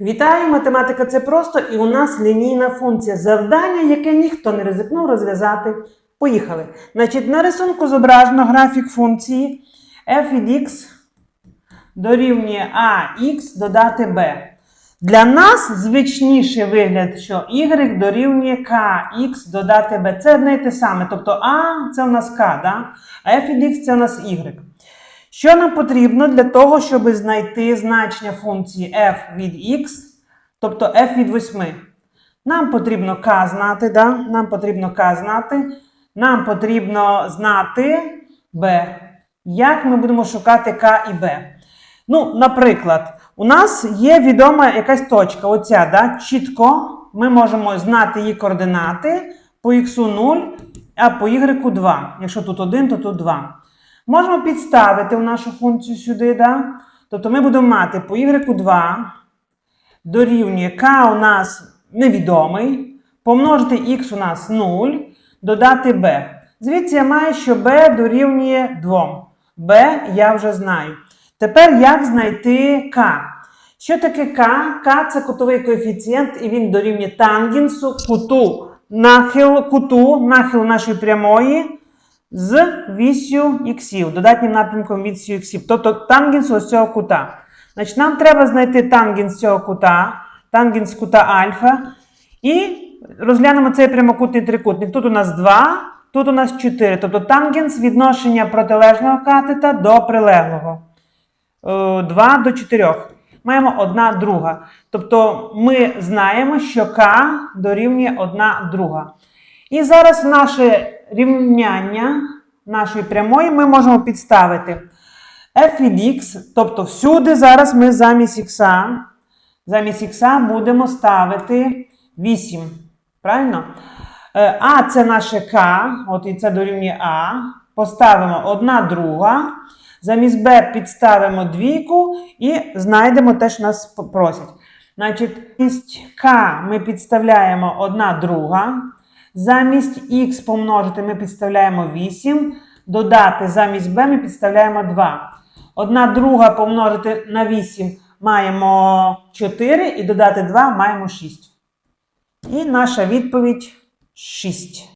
Вітаю, математика це просто, і у нас лінійна функція завдання, яке ніхто не ризикнув розв'язати. Поїхали. Значить, на рисунку зображено графік функції f від x дорівнює ax додати b. Для нас звичніший вигляд, що y дорівнює kx додати b. Це одне і те саме. Тобто a це у нас k, да? а f від x це у нас y. Що нам потрібно для того, щоб знайти значення функції f від x, тобто f від 8? Нам потрібно k знати, да? нам потрібно k знати, нам потрібно знати b. Як ми будемо шукати k і b? Ну, наприклад, у нас є відома якась точка, оця, да? чітко ми можемо знати її координати по x 0, а по y 2. Якщо тут 1, то тут 2. Можемо підставити в нашу функцію сюди, да? тобто ми будемо мати по y 2 дорівнює k у нас невідомий, помножити x у нас 0, додати b. Звідси я маю, що b дорівнює 2. b я вже знаю. Тепер як знайти k? Що таке k? k це кутовий коефіцієнт, і він дорівнює тангенсу куту, нахил куту, нахил нашої прямої з вісю іксів, додатнім напрямком вісю іксів, тобто тангенс ось цього кута. Значить, нам треба знайти тангенс цього кута, тангенс кута альфа. І розглянемо цей прямокутний трикутник. Тут у нас 2, тут у нас 4. Тобто тангенс відношення протилежного катета до прилеглого. 2 до 4. Маємо 1 друга. Тобто ми знаємо, що К дорівнює 1 друга. І зараз наше рівняння нашої прямої ми можемо підставити f від x, тобто всюди зараз ми замість х, замість х будемо ставити 8. Правильно? Е, А це наше k, от і це дорівнює А. Поставимо 1 друга. Замість b підставимо двійку і знайдемо те, що нас просять. Значить, k ми підставляємо 1 друга. Замість х помножити ми підставляємо 8. Додати замість b ми підставляємо 2. Одна друга помножити на 8 маємо 4 і додати 2 маємо 6. І наша відповідь 6.